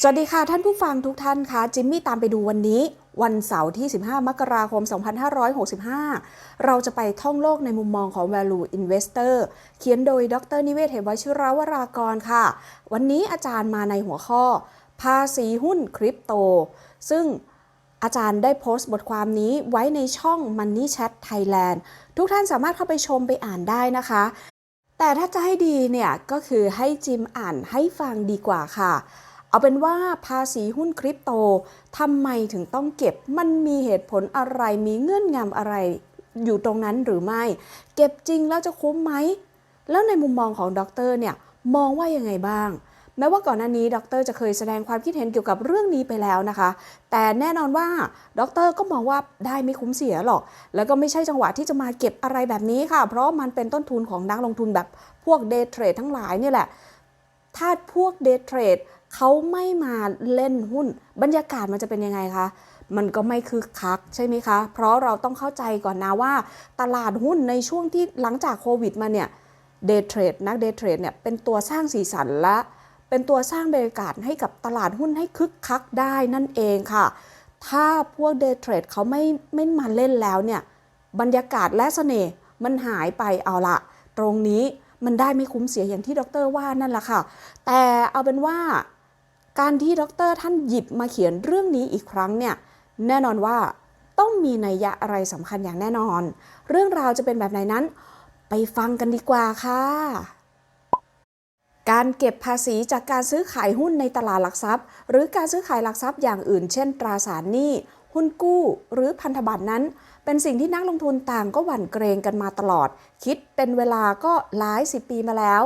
สวัสดีค่ะท่านผู้ฟังทุกท่านคะจิมมี่ตามไปดูวันนี้ วันเสาร์ที่ 15 มกราคม 2565 เราจะไปท่องโลกในมุมมองของ value investor เขียนโดยดรนิเวศเหมวชิราวรากรค่ะ วันนี้อาจารย์มาในหัวข้อ ภาษีหุ้นคริปโต ซึ่งอาจารย์ได้โพสต์บทความนี้ไว้ในช่อง Money Chat Thailand ทุกท่านสามารถเข้าไปชมไปอ่านได้นะคะ แต่ถ้าจะให้ดีเนี่ยก็คือให้จิมอ่านให้ฟังดีกว่าค่ะ เอาเป็นว่าภาษีหุ้นคริปโตทำไมถึงต้องเก็บ มันมีเหตุผลอะไร มีเงื่อนงำอะไร อยู่ตรงนั้นหรือไม่ เก็บจริงแล้วจะคุ้มไหม แล้วในมุมมองของดรเนี่ย มองว่ายังไงบ้าง แม้ว่าก่อนหน้านี้ดรจะเคยแสดงความคิดเห็นเกี่ยวกับเรื่องนี้ไปแล้วนะคะ แต่แน่นอนว่าดรก็มองว่าได้ไม่คุ้มเสียหรอก แล้วก็ไม่ใช่จังหวะที่จะมาเก็บอะไรแบบนี้ค่ะ เพราะมันเป็นต้นทุนของนักลงทุนแบบพวกเดย์เทรดทั้งหลายนี่แหละ ถ้าพวกเดย์เทรดเขาไม่มาเล่นหุ้น บรรยากาศมันจะเป็นยังไงคะ มันก็ไม่คึกคักใช่ไหมคะ เพราะเราต้องเข้าใจก่อนนะว่า ตลาดหุ้นในช่วงที่หลังจากโควิดมาเนี่ยเดย์เทรดนักเดย์เทรดเนี่ยเป็นตัวสร้างสีสันและเป็นตัวสร้างบรรยากาศให้กับตลาดหุ้นให้คึกคักได้นั่นเองค่ะ ถ้าพวกเดย์เทรดเขาไม่ไม่มาเล่นแล้วเนี่ยบรรยากาศและเสน่ห์มันหายไปเอาละตรงนี้ มันได้ไม่คุ้มเสียอย่างที่ดรว่านั่นแหละค่ะ แต่เอาเป็นว่าการที่ดรท่านหยิบมาเขียนเรื่องนี้อีกครั้งเนี่ยแน่นอนว่าต้องมีนัยยะอะไรสำคัญอย่างแน่นอน เรื่องราวจะเป็นแบบไหนนั้น ไปฟังกันดีกว่าค่ะ การเก็บภาษีจากการซื้อขายหุ้นในตลาดหลักทรัพย์ หรือการซื้อขายหลักทรัพย์อย่างอื่น เช่น ตราสารหนี้ หุ้นกู้ หรือพันธบัตรนั้น เป็นสิ่งที่นักลงทุนต่างก็หวั่นเกรงกันมาตลอด คิดเป็นเวลาก็หลายสิบปีมาแล้ว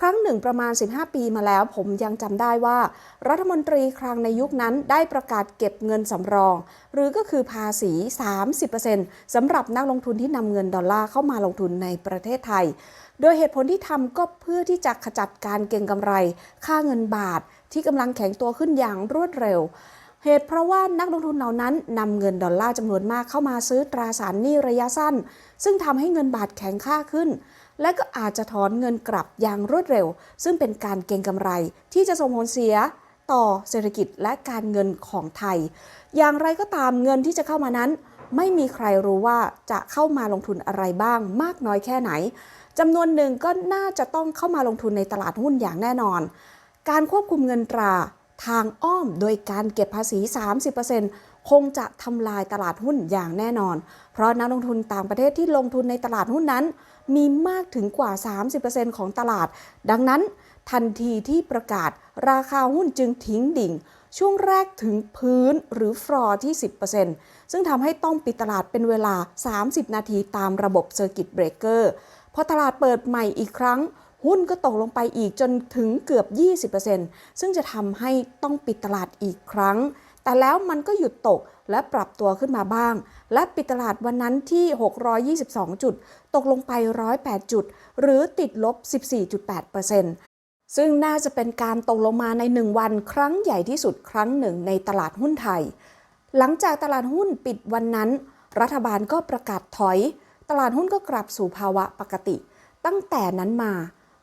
ครั้งหนึ่งประมาณ 15 ปีมาแล้ว ผมยังจำได้ว่า รัฐมนตรีครั้งในยุคนั้นได้ประกาศเก็บเงินสำรอง หรือก็คือภาษี 30%สำหรับนักลงทุนที่นำเงินดอลลาร์เข้ามาลงทุนในประเทศไทย โดยเหตุผลที่ทำก็เพื่อที่จะขจัดการเก็งกำไร ค่าเงินบาทที่กำลังแข็งตัวขึ้นอย่างรวดเร็ว เหตุเพราะว่านักลงทุนเหล่านั้นนำเงินดอลลาร์จำนวนมากเข้ามาซื้อตราสารหนี้ระยะสั้น ซึ่งทำให้เงินบาทแข็งค่าขึ้น และก็อาจจะถอนเงินกลับอย่างรวดเร็ว ซึ่งเป็นการเก็งกำไรที่จะส่งผลเสียต่อเศรษฐกิจและการเงินของไทย อย่างไรก็ตามเงินที่จะเข้ามานั้น ไม่มีใครรู้ว่าจะเข้ามาลงทุนอะไรบ้าง มากน้อยแค่ไหนจำนวนหนึ่งก็น่าจะต้องเข้ามาลงทุนในตลาดหุ้นอย่างแน่นอน การควบคุมเงินตรา ทางอ้อมโดยการเก็บภาษี 30%คงจะทำลายตลาดหุ้นอย่างแน่นอน เพราะนักลงทุนต่างประเทศที่ลงทุนในตลาดหุ้นนั้น มีมากถึงกว่า 30%ของตลาด ดังนั้นทันทีที่ประกาศราคาหุ้นจึงทิ้งดิ่ง ช่วงแรกถึงพื้นหรือฟลอร์ที่ 10%ซึ่งทำให้ต้องปิดตลาดเป็นเวลา 30 นาทีตามระบบเซอร์กิตเบรกเกอร์พอตลาดเปิดใหม่อีกครั้ง หุ้นก็ตกลงไปอีกจนถึงเกือบ 20%ซึ่งจะทำให้ต้องปิดตลาดอีกครั้ง แต่แล้วมันก็หยุดตกและปรับตัวขึ้นมาบ้าง และปิดตลาดวันนั้นที่ 622 จุด ตกลงไป 108 จุด หรือติดลบ 14.8%ซึ่งน่าจะเป็นการตกลงมาใน 1 วันครั้งใหญ่ที่สุดครั้งหนึ่งในตลาดหุ้นไทย หลังจากตลาดหุ้นปิดวันนั้น รัฐบาลก็ประกาศถอย ตลาดหุ้นก็กลับสู่ภาวะปกติ ตั้งแต่นั้นมา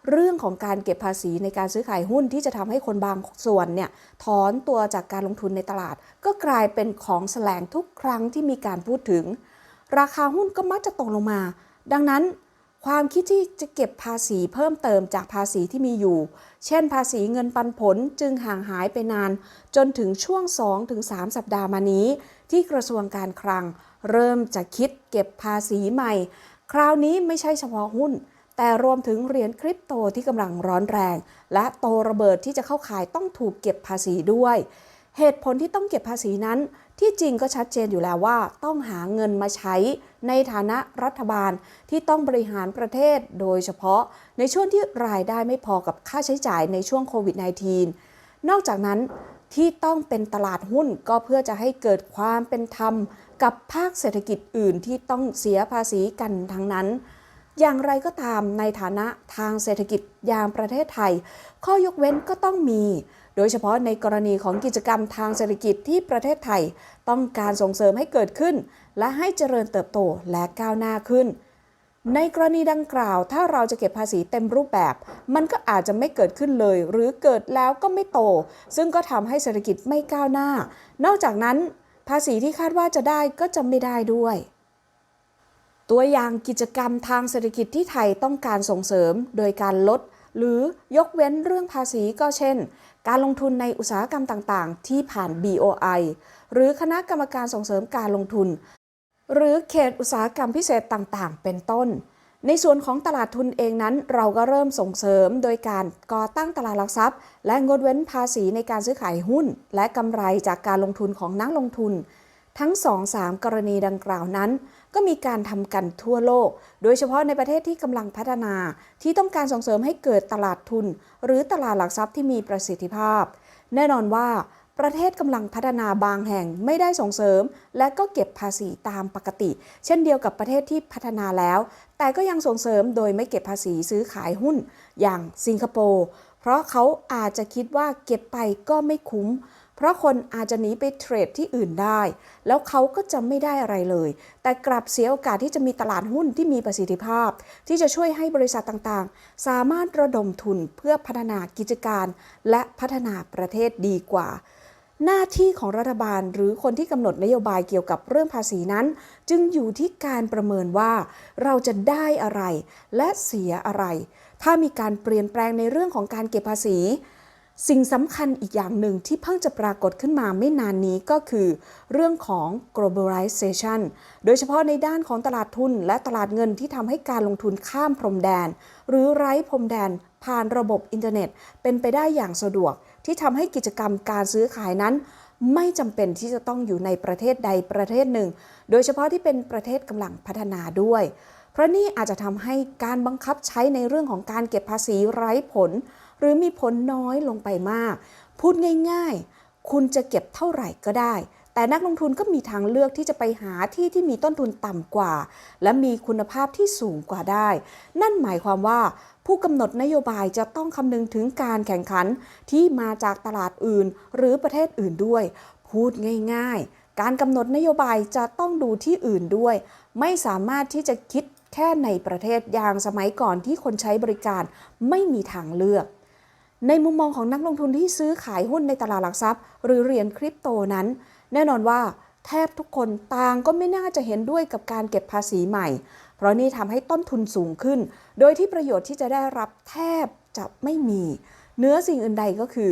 เรื่องของการเก็บภาษีในการซื้อขายหุ้นที่จะทำให้คนบางส่วนเนี่ยถอนตัวจากการลงทุนในตลาด ก็กลายเป็นของแสลงทุกครั้งที่มีการพูดถึง ราคาหุ้นก็มักจะตกลงมา ดังนั้นความคิดที่จะเก็บภาษีเพิ่มเติมจากภาษีที่มีอยู่ เช่น ภาษีเงินปันผลจึงห่างหายไปนาน จนถึงช่วง 2-3 สัปดาห์มานี้ ที่กระทรวงการคลัง เริ่มจะคิดเก็บภาษีใหม่ คราวนี้ไม่ใช่เฉพาะหุ้น แต่รวมถึงเหรียญคริปโตที่กำลังร้อนแรง และโตระเบิดที่จะเข้าขายต้องถูกเก็บภาษีด้วย เหตุผลที่ต้องเก็บภาษีนั้น ที่จริงก็ชัดเจนอยู่แล้วว่า ต้องหาเงินมาใช้ในฐานะรัฐบาลที่ต้องบริหารประเทศ โดยเฉพาะในช่วงที่รายได้ไม่พอกับค่าใช้จ่ายในช่วงโควิด -19 นอกจากนั้นที่ต้องเป็นตลาดหุ้นก็เพื่อจะให้เกิดความเป็นธรรม กับภาคเศรษฐกิจอื่นที่ต้องเสียภาษีกันทั้งนั้น อย่างไรก็ตามในฐานะทางเศรษฐกิจอย่างประเทศไทย ข้อยกเว้นก็ต้องมี โดยเฉพาะในกรณีของกิจกรรมทางเศรษฐกิจที่ประเทศไทย ต้องการส่งเสริมให้เกิดขึ้น และให้เจริญเติบโตและก้าวหน้าขึ้น ในกรณีดังกล่าว ถ้าเราจะเก็บภาษีเต็มรูปแบบ มันก็อาจจะไม่เกิดขึ้นเลย หรือเกิดแล้วก็ไม่โต ซึ่งก็ทำให้เศรษฐกิจไม่ก้าวหน้า นอกจากนั้น ภาษีที่คาดว่าจะได้ก็จะไม่ได้ด้วย ตัวอย่างกิจกรรมทางเศรษฐกิจที่ไทยต้องการส่งเสริมโดยการลด หรือยกเว้นเรื่องภาษีก็เช่น การลงทุนในอุตสาหกรรมต่างๆ ที่ผ่าน BOI หรือคณะกรรมการส่งเสริมการลงทุน หรือเขตอุตสาหกรรมพิเศษต่างๆ เป็นต้น ในส่วนของตลาดทุนเองนั้น เราก็เริ่มส่งเสริมโดยการก่อตั้งตลาดหลักทรัพย์ และงดเว้นภาษีในการซื้อขายหุ้น และกำไรจากการลงทุนของนักลงทุน ทั้ง 2-3 กรณีดังกล่าวนั้น ก็มีการทำกันทั่วโลก โดยเฉพาะในประเทศที่กำลังพัฒนาที่ต้องการส่งเสริมให้เกิดตลาดทุน หรือตลาดหลักทรัพย์ที่มีประสิทธิภาพ แน่นอนว่าประเทศกำลังพัฒนาบางแห่งไม่ได้ส่งเสริม และก็เก็บภาษีตามปกติ เช่นเดียวกับประเทศที่พัฒนาแล้ว แต่ก็ยังส่งเสริมโดยไม่เก็บภาษีซื้อขายหุ้น อย่างสิงคโปร์เพราะเขาอาจจะคิดว่าเก็บไปก็ไม่คุ้ม เพราะคนอาจจะหนีไปเทรดที่อื่นได้ แล้วเขาก็จะไม่ได้อะไรเลย แต่กลับเสียโอกาสที่จะมีตลาดหุ้นที่มีประสิทธิภาพ ที่จะช่วยให้บริษัทต่างๆ สามารถระดมทุนเพื่อพัฒนากิจการ และพัฒนาประเทศดีกว่า หน้าที่ของรัฐบาลหรือคนที่กำหนดนโยบายเกี่ยวกับเรื่องภาษีนั้น จึงอยู่ที่การประเมินว่า เราจะได้อะไร และเสียอะไร ถ้ามีการเปลี่ยนแปลงในเรื่องของการเก็บภาษี สิ่งสำคัญอีกอย่างหนึ่งที่เพิ่งจะปรากฏขึ้นมาไม่นานนี้ก็คือ เรื่องของ globalization โดยเฉพาะในด้านของตลาดทุนและตลาดเงินที่ทำให้การลงทุนข้ามพรมแดน หรือไร้พรมแดน ผ่านระบบอินเทอร์เน็ต เป็นไปได้อย่างสะดวก ที่ทำให้กิจกรรมการซื้อขายนั้น ไม่จำเป็นที่จะต้องอยู่ในประเทศใดประเทศหนึ่ง โดยเฉพาะที่เป็นประเทศกำลังพัฒนาด้วย เพราะนี่อาจจะทำให้การบังคับใช้ในเรื่องของการเก็บภาษีไร้ผล หรือมีผลน้อยลงไปมาก พูดง่ายๆ คุณจะเก็บเท่าไหร่ก็ได้ แต่นักลงทุนก็มีทางเลือกที่จะไปหาที่ที่มีต้นทุนต่ำกว่า และมีคุณภาพที่สูงกว่าได้ นั่นหมายความว่าผู้กำหนดนโยบายจะต้องคำนึงถึงการแข่งขันที่มาจากตลาดอื่น หรือประเทศอื่นด้วย พูดง่ายๆ การกำหนดนโยบายจะต้องดูที่อื่นด้วย ไม่สามารถที่จะคิดแค่ในประเทศอย่างสมัยก่อนที่คนใช้บริการไม่มีทางเลือก ในมุมมองของนักลงทุนที่ซื้อขายหุ้นในตลาดหลักทรัพย์ หรือเหรียญคริปโตนั้น แน่นอนว่าแทบทุกคนต่างก็ไม่น่าจะเห็นด้วยกับการเก็บภาษีใหม่ เพราะนี่ทำให้ต้นทุนสูงขึ้น โดยที่ประโยชน์ที่จะได้รับแทบจะไม่มี เนื้อสิ่งอื่นใดก็คือ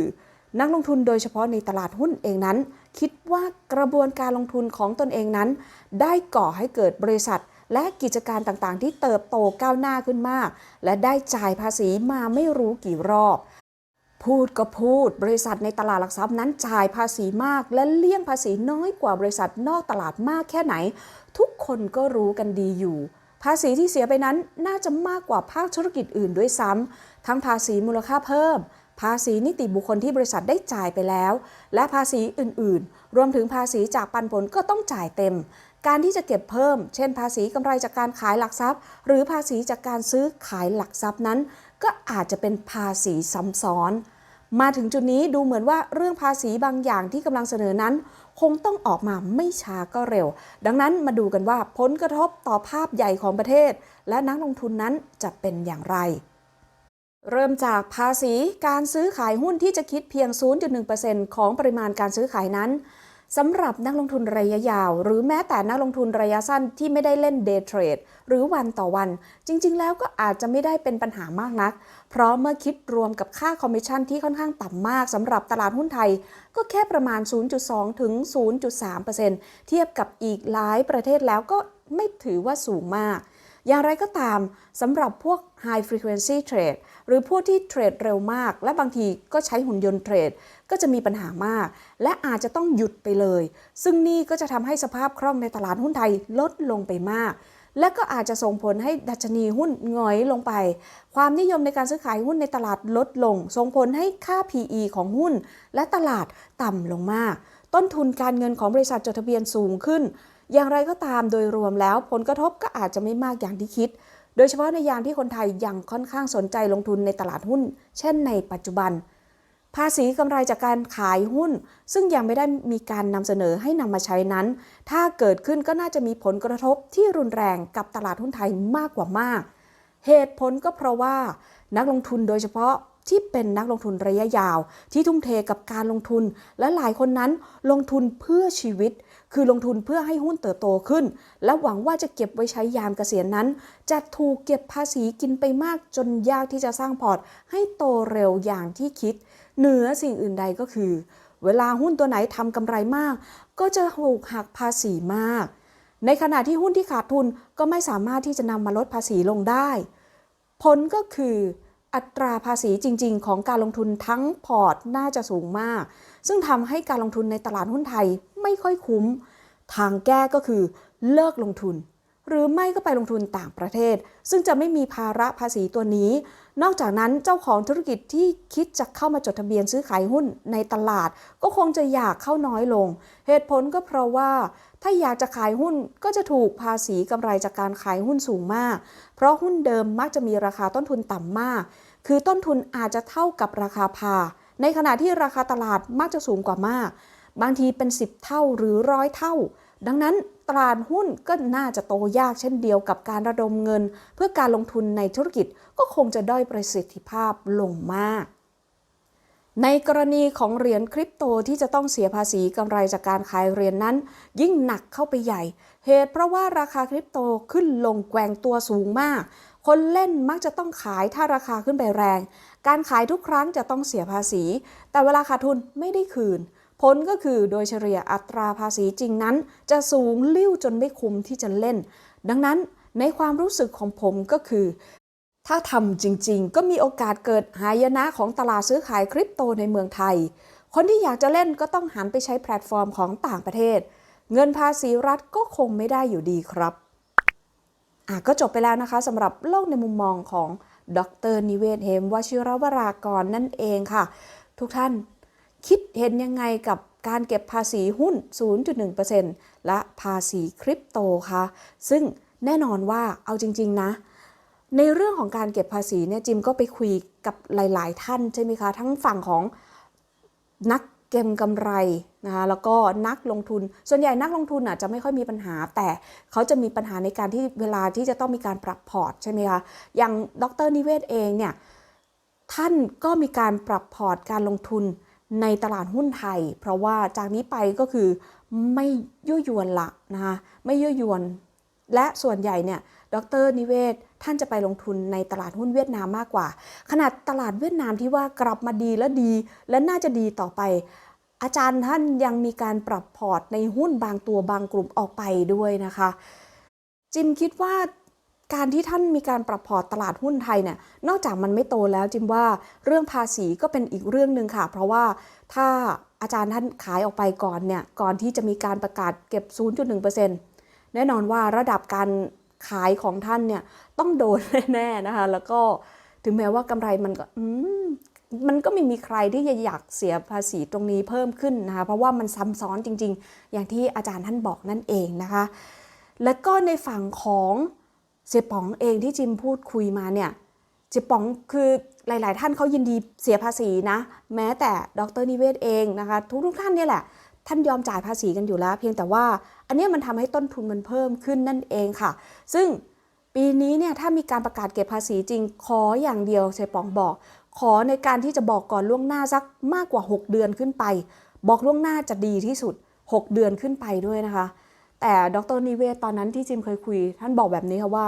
นักลงทุนโดยเฉพาะในตลาดหุ้นเองนั้น คิดว่ากระบวนการลงทุนของตนเองนั้น ได้ก่อให้เกิดบริษัทและกิจการต่างๆ ที่เติบโตก้าวหน้าขึ้นมาก และได้จ่ายภาษีมาไม่รู้กี่รอบ พูดก็พูด บริษัทในตลาดหลักทรัพย์นั้นจ่ายภาษีมาก และเลี่ยงภาษีน้อยกว่าบริษัทนอกตลาดมากแค่ไหน ทุกคนก็รู้กันดีอยู่ ภาษีที่เสียไปนั้นน่าจะมากกว่าภาคธุรกิจอื่นด้วยซ้ำทั้งภาษีมูลค่าเพิ่ม ภาษีนิติบุคคลที่บริษัทได้จ่ายไปแล้ว และภาษีอื่นๆ รวมถึงภาษีจากปันผลก็ต้องจ่ายเต็ม การที่จะเก็บเพิ่ม เช่น ภาษีกำไรจากการขายหลักทรัพย์ หรือภาษีจากการซื้อขายหลักทรัพย์นั้น ก็อาจจะเป็นภาษีซ้ำซ้อน มาถึงจุดนี้ดูเหมือนว่าเรื่องภาษีบางอย่างที่กำลังเสนอนั้น คงต้องออกมาไม่ช้าก็เร็ว ดังนั้นมาดูกันว่าผลกระทบต่อภาพใหญ่ของประเทศ และนักลงทุนนั้นจะเป็นอย่างไร เริ่มจากภาษีการซื้อขายหุ้นที่จะคิดเพียง 0.1%ของปริมาณการซื้อขายนั้นสำหรับนักลงทุนระยะยาว หรือแม้แต่นักลงทุนระยะสั้นที่ไม่ได้เล่นเดย์เทรดหรือวันต่อวัน จริง ๆ แล้วก็อาจจะไม่ได้เป็นปัญหามากนัก เพราะเมื่อคิดรวมกับค่าคอมมิชชั่นที่ค่อนข้างต่ำมากสำหรับตลาดหุ้นไทย ก็แค่ประมาณ 0.2 ถึง 0.3%เทียบกับอีกหลายประเทศแล้วก็ไม่ถือว่าสูงมาก อย่างไรก็ตามสำหรับพวก High Frequency Trade หรือพวกที่เทรดเร็วมาก และบางทีก็ใช้หุ่นยนต์เทรด ก็จะมีปัญหามาก และอาจจะต้องหยุดไปเลย ซึ่งนี่ก็จะทำให้สภาพคล่องในตลาดหุ้นไทยลดลงไปมาก และก็อาจจะส่งผลให้ดัชนีหุ้นงอยลงไป ความนิยมในการซื้อขายหุ้นในตลาดลดลง ส่งผลให้ค่า PE ของหุ้น และตลาดต่ำลงมาก ต้นทุนการเงินของบริษัทจดทะเบียนสูงขึ้น อย่างไรก็ตามโดยรวมแล้วผลกระทบก็อาจจะไม่มากอย่างที่คิด โดยเฉพาะในยามที่คนไทยยังค่อนข้างสนใจลงทุนในตลาดหุ้น เช่นในปัจจุบัน ภาษีกำไรจากการขายหุ้น ซึ่งยังไม่ได้มีการนำเสนอให้นำมาใช้นั้น ถ้าเกิดขึ้นก็น่าจะมีผลกระทบที่รุนแรงกับตลาดหุ้นไทยมากกว่ามาก เหตุผลก็เพราะว่านักลงทุนโดยเฉพาะที่เป็นนักลงทุนระยะยาว ที่ทุ่มเทกับการลงทุน และหลายคนนั้นลงทุนเพื่อชีวิต คือลงทุนเพื่อให้หุ้นเติบโตขึ้น และหวังว่าจะเก็บไว้ใช้ยามเกษียณนั้น จะถูกเก็บภาษีกินไปมากจนยากที่จะสร้างพอร์ต ให้โตเร็วอย่างที่คิด เหนือสิ่งอื่นใดก็คือ เวลาหุ้นตัวไหนทำกำไรมาก ก็จะถูกหักภาษีมาก ในขณะที่หุ้นที่ขาดทุนก็ไม่สามารถที่จะนำมาลดภาษีลงได้ ผลก็คืออัตราภาษีจริง ๆ ของการลงทุนทั้งพอร์ตน่าจะสูงมาก ซึ่งทำให้การลงทุนในตลาดหุ้นไทยไม่ค่อยคุ้ม ทางแก้ก็คือเลิกลงทุน หรือไม่ก็ไปลงทุนต่างประเทศ ซึ่งจะไม่มีภาระภาษีตัวนี้ นอกจากนั้นเจ้าของธุรกิจที่คิดจะเข้ามาจดทะเบียนซื้อขายหุ้นในตลาด ก็คงจะอยากเข้าน้อยลง เหตุผลก็เพราะว่าถ้าอยากจะขายหุ้นก็จะถูกภาษีกำไรจากการขายหุ้นสูงมาก เพราะหุ้นเดิมมักจะมีราคาต้นทุนต่ำมาก คือต้นทุนอาจจะเท่ากับราคาพา ในขณะที่ราคาตลาดมักจะสูงกว่ามาก บางทีเป็น 10 เท่าหรือร้อยเท่า ดังนั้นตลาดหุ้นก็น่าจะโตยากเช่นเดียวกับการระดมเงิน เพื่อการลงทุนในธุรกิจก็คงจะด้อยประสิทธิภาพลงมาก ในกรณีของเหรียญคริปโตที่จะต้องเสียภาษีกำไรจากการขายเหรียญนนั้น ยิ่งหนักเข้าไปใหญ่ เหตุเพราะว่าราคาคริปโตขึ้นลงแกว่งตัวสูงมาก คนเล่นมักจะต้องขายถ้าราคาขึ้นไปแรง การขายทุกครั้งจะต้องเสียภาษี แต่เวลาขาดทุนไม่ได้คืน ผลก็คือโดยเฉลี่ยอัตราภาษีจริงนั้น จะสูงลิ้วจนไม่คุ้มที่จะเล่น ดังนั้นในความรู้สึกของผมก็คือ ถ้าทำจริงๆ ก็มีโอกาสเกิดหายนะของตลาดซื้อขายคริปโตในเมืองไทย คนที่อยากจะเล่นก็ต้องหันไปใช้แพลตฟอร์มของต่างประเทศ เงินภาษีรัฐก็คงไม่ได้อยู่ดีครับ อะก็จบไปแล้วนะคะสำหรับโลกในมุมมองของดรนิเวศเหมวชิรวรากรนั่นเองค่ะ ทุกท่านคิดเห็นยังไงกับการเก็บภาษีหุ้น 0.1%และภาษีคริปโตคะซึ่งแน่นอนว่าเอาจริง ๆ นะ ในเรื่องของการเก็บภาษีเนี่ยจิมก็ไปคุยกับหลาย ๆ ท่านใช่ไหมคะ ทั้งฝั่งของนัก เก็งกำไรนะคะแล้วก็นักลงทุน ส่วนใหญ่นักลงทุนอะจะไม่ค่อยมีปัญหา แต่เขาจะมีปัญหาในการที่เวลาที่จะต้องมีการปรับพอร์ตใช่ไหมคะอย่างดรนิเวศเองเนี่ยท่านก็มีการปรับพอร์ตการลงทุนในตลาดหุ้นไทย เพราะว่าจากนี้ไปก็คือไม่ยั่วยวนละนะคะไม่ยั่วยวน และส่วนใหญ่เนี่ยดรนิเวศ ท่านจะไปลงทุนในตลาดหุ้นเวียดนามมากกว่า ขนาดตลาดเวียดนามที่ว่ากลับมาดีและดี และน่าจะดีต่อไป อาจารย์ท่านยังมีการปรับพอร์ตในหุ้นบางตัวบางกลุ่มออกไปด้วยนะคะ จิมคิดว่าการที่ท่านมีการปรับพอร์ตตลาดหุ้นไทยเนี่ยนอกจากมันไม่โตแล้วจิมว่าเรื่องภาษีก็เป็นอีกเรื่องหนึ่งค่ะ เพราะว่าถ้าอาจารย์ท่านขายออกไปก่อนเนี่ยก่อนที่จะมีการประกาศเก็บ 0.1% แน่นอนว่าระดับการขายของท่านเนี่ยต้องโดนแน่ๆนะคะ แล้วก็ถึงแม้ว่ากำไรมันก็อืมมันก็ไม่มีใครที่จะอยากเสียภาษีตรงนี้เพิ่มขึ้นนะคะ เพราะว่ามันซ้ำซ้อนจริง ๆ อย่างที่อาจารย์ท่านบอกนั่นเองนะคะ แล้วก็ในฝั่งของเสียป๋องเองที่จิมพูดคุยมาเนี่ยเสียป๋องคือหลาย ๆ ท่านเขายินดีเสียภาษีนะ แม้แต่ดรนิเวศเองนะคะ ทุกๆท่านเนี่ยแหละท่านยอมจ่ายภาษีกันอยู่แล้ว เพียงแต่ว่า อันนี้มันทำให้ต้นทุนมันเพิ่มขึ้นนั่นเองค่ะ ซึ่งปีนี้เนี่ยถ้ามีการประกาศเก็บภาษีจริงขออย่างเดียวเชยปองบอก ขอในการที่จะบอกก่อนล่วงหน้าสักมากกว่า 6 เดือนขึ้นไป บอกล่วงหน้าจะดีที่สุด 6 เดือนขึ้นไปด้วยนะคะ แต่ดรนิเวศตอนนั้นที่จิมเคยคุย ท่านบอกแบบนี้ค่ะว่า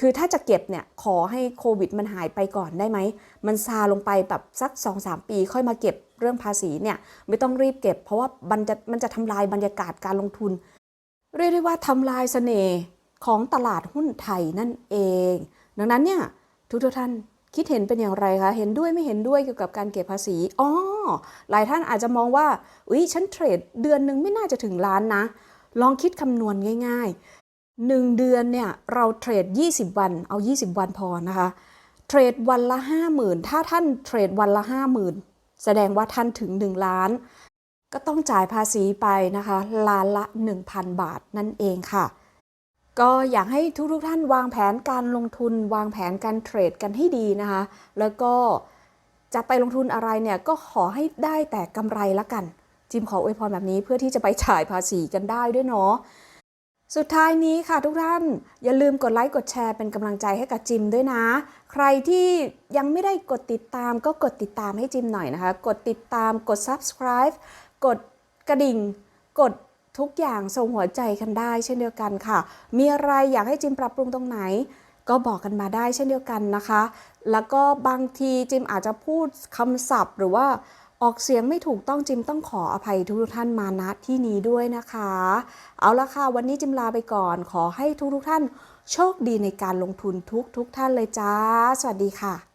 คือถ้าจะเก็บเนี่ยขอให้โควิดมันหายไปก่อนได้ไหม มันซาลงไปแบบสัก 2-3 ปีค่อยมาเก็บเรื่องภาษีเนี่ยไม่ต้องรีบเก็บ เพราะว่ามันจะมันจะทำลายบรรยากาศการลงทุน เรียกได้ว่าทำลายเสน่ห์ของตลาดหุ้นไทยนั่นเอง ดังนั้นเนี่ยทุกทท่านคิดเห็นเป็นอย่างไรคะ เห็นด้วยไม่เห็นด้วยเกี่ยวกับการเก็บภาษี อ๋อ หลายท่านอาจจะมองว่า อุ้ยฉันเทรดเดือนหนึ่งไม่น่าจะถึงล้านนะ ลองคิดคำนวณง่ายๆ 1 เดือนเนี่ยเราเทรด 20 วันเอา 20 วันพอนะคะเทรดวันละ 50,000 ถ้าท่านเทรดวันละ 50,000 แสดงว่าท่านถึง 1 ล้าน ก็ต้องจ่ายภาษีไปนะคะล้านละ 1,000 บาทนั่นเองค่ะ ก็อยากให้ทุกๆท่านวางแผนการลงทุนวางแผนการเทรดกันให้ดีนะคะ แล้วก็จะไปลงทุนอะไรเนี่ยก็ขอให้ได้แต่กำไรละกัน จิมขออวยพรแบบนี้เพื่อที่จะไปจ่ายภาษีกันได้ด้วยเนาะ สุดท้ายนี้ค่ะทุกท่านอย่าลืมกดไลค์กดแชร์เป็นกำลังใจให้กับจิมด้วยนะ ใครที่ยังไม่ได้กดติดตามก็กดติดตามให้จิมหน่อยนะคะ กดติดตามกด subscribe กดกระดิ่ง กดทุกอย่างส่งหัวใจกันได้เช่นเดียวกันค่ะ มีอะไรอยากให้จิมปรับปรุงตรงไหน ก็บอกกันมาได้เช่นเดียวกันนะคะ แล้วก็บางทีจิมอาจจะพูดคำศัพท์หรือว่า ออกเสียงไม่ถูกต้องจิมต้องขออภัยทุกท่านมาณที่นี้ด้วยนะคะ เอาละค่ะ วันนี้จิมลาไปก่อน ขอให้ทุกทุกท่าน โชคดีในการลงทุนทุกทุกท่านเลยจ้า สวัสดีค่ะ